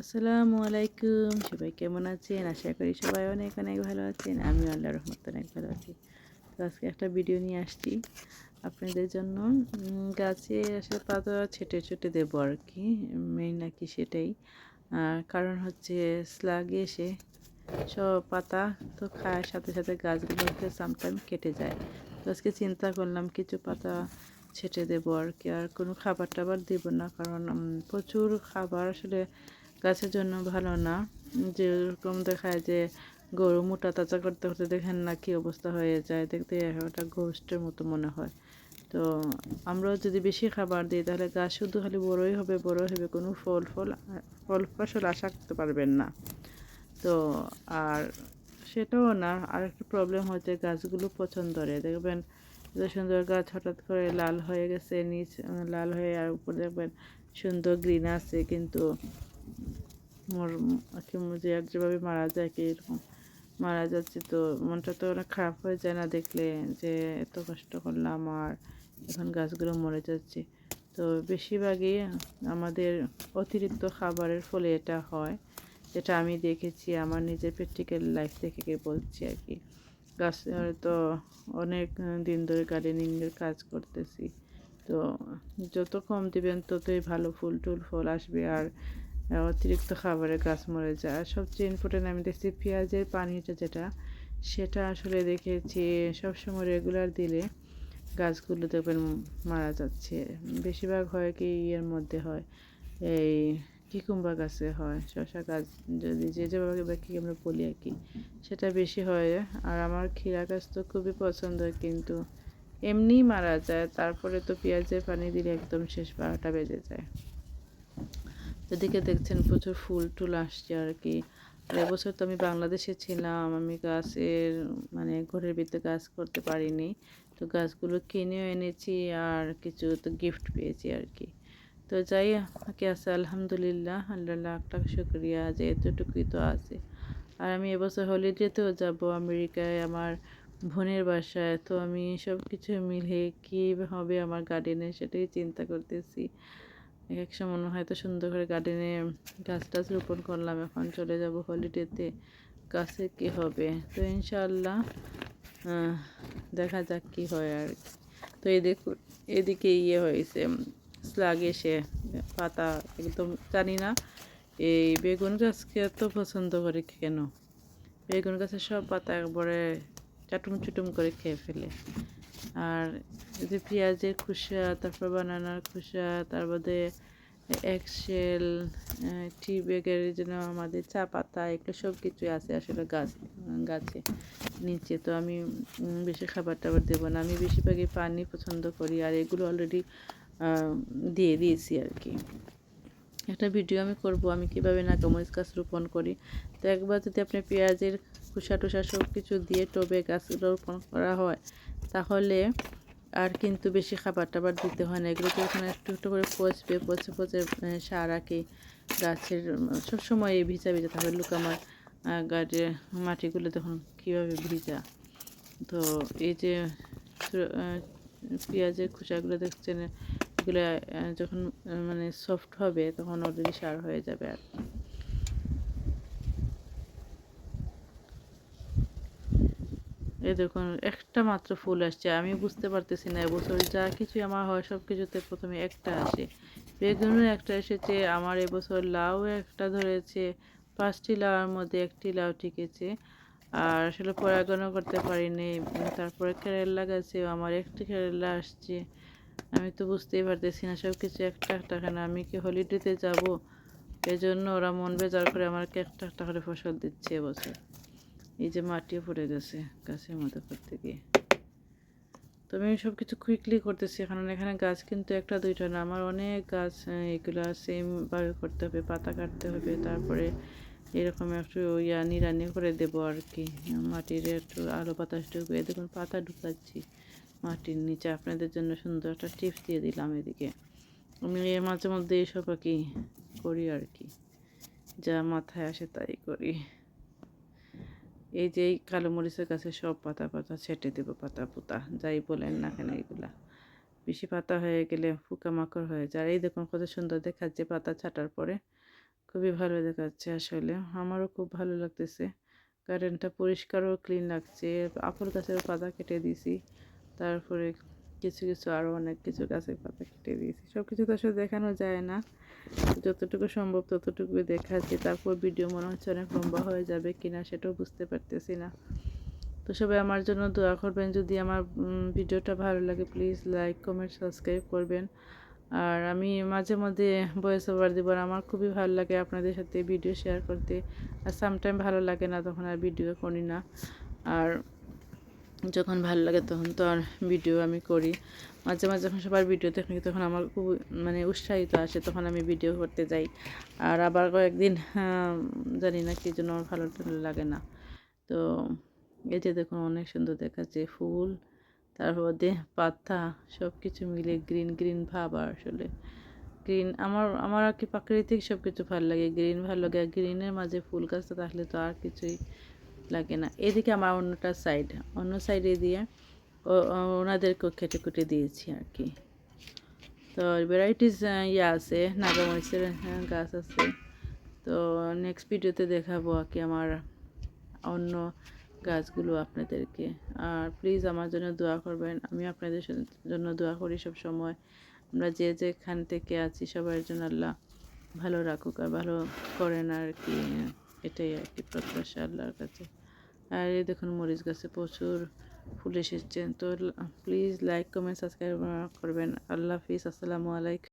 আসসালামু আলাইকুম। সবাই কেমন আছেন? আশা করি সবাই অনেক অনেক ভালো আছেন। আমি আল্লাহ রহমত অনেক ভালো আছি। তো আজকে একটা ভিডিও নিয়ে আসছি আপনাদের জন্য। গাছে আসলে পাতা ছেটে ছেটে দেবো আর কি। মেইন নাকি সেটাই। কারণ হচ্ছে স্লাগে এসে সব পাতা তো খায় সাথে সাথে গাছগুলোতে সামটাইম কেটে যায়। তো আজকে চিন্তা করলাম কিছু পাতা ছেটে দেবো আর কি। আর কোনো খাবার টাবার দেবো না। কারণ প্রচুর খাবার আসলে গাছের জন্য ভালো না। যেরকম দেখায় যে গরু মোটা তাজা করতে করতে দেখেন না কি অবস্থা হয়ে যায়। দেখতে ওটা গোষ্ঠের মতো মনে হয়। তো আমরাও যদি বেশি খাবার দিই, তাহলে গাছ শুধু খালি বড়ই হবে, বড় হবে কোনো ফল ফল ফল ফসল আশা করতে পারবেন না। তো আর সেটাও না, আর একটা প্রবলেম হচ্ছে গাছগুলো পছন্দ করে দেখবেন এত সুন্দর গাছ হঠাৎ করে লাল হয়ে গেছে, নিচ, লাল হয়ে আর উপরে দেখবেন সুন্দর গ্রিন আছে, কিন্তু মোর কি যে এক যেভাবে মারা যায় কি এরকম। মারা যাচ্ছে তো মনটা তো অনেক খারাপ হয়ে যায় না দেখলে যে এত কষ্ট করলাম আর এখন গাছগুলো মরে যাচ্ছে। তো বেশিরভাগই আমাদের অতিরিক্ত খাবারের ফলে এটা হয়। যেটা আমি দেখেছি, আমার নিজের প্র্যাকটিক্যাল লাইফ থেকে বলছি আর কি। গাছ তো অনেক দিন ধরে গার্ডেনিংয়ের কাজ করতেছি। তো যত কম দিবেন, ততই ভালো ফুল টুল ফল আসবে। আর অতিরিক্ত খাবারে গাছ মরে যায়। আর সবচেয়ে ইম্পর্টেন্ট আমি দেখছি পেঁয়াজের পানিটা যেটা, সেটা আসলে দেখেছি সবসময় রেগুলার দিলে গাছগুলো দেখবেন মারা যাচ্ছে। বেশিরভাগ হয় কি ইয়ের মধ্যে হয়, এই কিকুম্বা গাছে হয় শশা গাছ, যদি যে যেভাবে বা কি আমরা বলি আর কি, সেটা বেশি হয়। আর আমার ক্ষীরা গাছ তো খুবই পছন্দ, কিন্তু এমনিই মারা যায়। তারপরে তো পেঁয়াজের পানি দিলে একদম শেষ বারোটা বেজে যায়। এদিকে দেখছেন প্রচুর ফুল টুল আসছে আর কি। আর এবছর তো আমি বাংলাদেশে ছিলাম, আমি গাছের মানে ঘরের ভিতরে গাছ করতে পারিনি। তো গাছগুলো কিনেও এনেছি আর কিছু তো গিফট পেয়েছি আর কি। তো যাই কি আছে? আলহামদুলিল্লাহ আল্লাহ লাখ শুক্রিয়া যে এতটুকুই তো আছে। আর আমি এবছর হলিডেতেও যাব আমেরিকায়, আমার বোনের বাসায়। তো আমি সব কিছু মিলে কী হবে আমার গার্ডেনে সেটাই চিন্তা করতেছি। এক এক সময় মনে হয় তো সুন্দর করে গার্ডেনে গাছ টাছ রোপণ করলাম এখন চলে যাব হলিডেতে গাছে কি হবে? তো ইনশাআল্লাহ আহ, দেখা যাক কি হয় আর কি। তো দেখুন এদিকে ইয়ে হয়েছে স্লাগ এসে পাতা একদম জানি না এই বেগুন গাছকে এত পছন্দ করে কেন? বেগুন গাছের সব পাতা একবারে চাটুম চুটুম করে খেয়ে ফেলে। আর যদি পেঁয়াজের খোসা, তারপর বানানার খোসা, তার বাদে এক্সেল টি ব্যাগের জন্য আমাদের চা পাতা, এগুলো সব কিছুই আছে আসলে গাছ, গাছে, নিচে। তো আমি বেশি খাবার টাবার দেবো না। আমি বেশিরভাগই পানি পছন্দ করি আর এগুলো অলরেডি দিয়ে দিয়েছি আর কি। একটা ভিডিও আমি করব, আমি কীভাবে নাকামরিচ গাছ রোপণ করি। তো একবার যদি আপনি পেঁয়াজের খোসা টোসা সব কিছু দিয়ে টবে গাছ রোপণ করা হয়, তাহলে আর কিন্তু বেশি খাবার টাবার দিতে হয় না। এগুলো যখন একটু একটু করে পচবে, পচে পচে সার আঁকে গাছের, সবসময় এই ভিজা ভিজা থাকবে লোক আমার গাছের মাটিগুলো তখন কীভাবে ভিজা। তো এই যে পেঁয়াজের খোসাগুলো দেখছেন, এগুলো যখন মানে সফট হবে, তখন অলরেডি সার হয়ে যাবে আর এই দেখুন, একটা মাত্র ফুল আসছে। আমি বুঝতে পারতেছি না এবছর যা কিছু আমার হয় সব কিছুতে প্রথমে একটা আসে। বেগুনও একটা এসেছে, আমার এবছর লাউ একটা ধরেছে, পাঁচটি লাউয়ের মধ্যে একটি লাউ টিকেছে। আর আসলে পরাগণও করতে পারিনি তারপরে কেরেলা গাছেও আমার একটি কেরেলা আসছে। আমি তো বুঝতেই পারতেছি না সব কিছু একটা একটা কেন? আমি কি হলিডেতে যাব? এজন্য ওরা মন বেজার করে আমাকে একটা একটা করে ফসল দিচ্ছে এবছর। এই যে মাটিও পড়ে গেছে গাছের মধ্যে করতে গিয়ে। তো আমি সব কিছু কুইকলি করতেছি কারণ এখানে গাছ কিন্তু একটা, দুইটা না। আমার অনেক গাছ এগুলো সেমভাবে করতে হবে, পাতা কাটতে হবে, তারপরে এরকম একটু ইয়া নিরানি করে দেবো আর কি মাটির একটু আলো বাতাস এই দেখুন পাতা ঢুকাচ্ছি মাটির নিচে। আপনাদের জন্য সুন্দর একটা টিপস দিয়ে দিলাম এদিকে। আমি এর মাঝে মধ্যে এইসব আর কি করি আর কি যা মাথায় আসে তাই করি। এই যে এই কালো মরিচের গাছে সব পাতা পাতা ছেটে দেবো পাতা পুতা, যাই বলেন না কেন এগুলা। বেশি পাতা হয়ে গেলে পোকামাকড় হয়ে যায়। এই দেখুন কত সুন্দর দেখাচ্ছে পাতা ছাটার পরে। খুবই ভালো দেখাচ্ছে আসলে। আমারও খুব ভালো লাগতেছে। গার্ডেনটা পরিষ্কারও ক্লিন লাগছে। আপেল গাছের পাতা কেটে দিছি তারপরে কিছু কিছু আরও অনেক কিছু গাছের পাতা কেটে দিয়েছি। সব কিছু তো আসলে দেখানো যায় না। যতটুকু সম্ভব ততটুকুই দেখাচ্ছি। তারপর ভিডিও মনে হচ্ছে অনেক লম্বা হয়ে যাবে কিনা সেটাও বুঝতে পারতেছি না। তো সবাই আমার জন্য দোয়া করবেন, যদি আমার ভিডিওটা ভালো লাগে প্লিজ লাইক কমেন্ট সাবস্ক্রাইব করবেন। আর আমি মাঝে মধ্যে ভয়েস ওভার দেবো আমার খুবই ভালো লাগে আপনাদের সাথে ভিডিও শেয়ার করতে। আর সামটাইম ভালো লাগে না, তখন আর ভিডিও করি না। আর যখন ভালো লাগে তখন তো আর ভিডিও আমি করি। মাঝে মাঝে যখন সবার ভিডিও দেখি, তখন আমার খুব মানে উৎসাহিত আসে, তখন আমি ভিডিও করতে যাই। আর আবার কয়েকদিন জানি না কি জন্য আমার ভালো টালো লাগে না। তো এই যে দেখুন, অনেক সুন্দর দেখাচ্ছে ফুল, তারপর দিয়ে পাতা সব কিছু মিলে গ্রিন গ্রিন ভাব আর আসলে। গ্রিন আমার আমার আর কি প্রাকৃতিক সব কিছু ভালো লাগে। গ্রিন ভালো লাগে গ্রিনের মাঝে ফুল গাছটা থাকলে তো আর কিছুই লাগে না। এদিকে আমার অন্যটা সাইড অন্য সাইডে দিয়ে ওনাদেরকেও কেটে কুটে দিয়েছি আর কি। তো ভ্যারাইটিস ইয়ে আছে নাগামরিচের আহ, গাছ আছে। তো নেক্সট ভিডিওতে দেখাবো আর কি আমার অন্য গাছগুলো আপনাদেরকে। আর প্লিজ আমার জন্য দোয়া করবেন আমি আপনাদের জন্য দোয়া করি সব সময়। আমরা যে যেখান থেকে আছি সবার জন্য আল্লাহ ভালো রাখুক আর ভালো করেন আর কি। এটাই আর কি প্রত্যাশা আল্লাহর কাছে। আর এই দেখুন মরিচ গাছে প্রচুর ফুল এসেছে। তো প্লিজ লাইক কমেন্ট সাবস্ক্রাইব করবেন। আল্লাহ হাফিজ, আসসালামু আলাইকুম।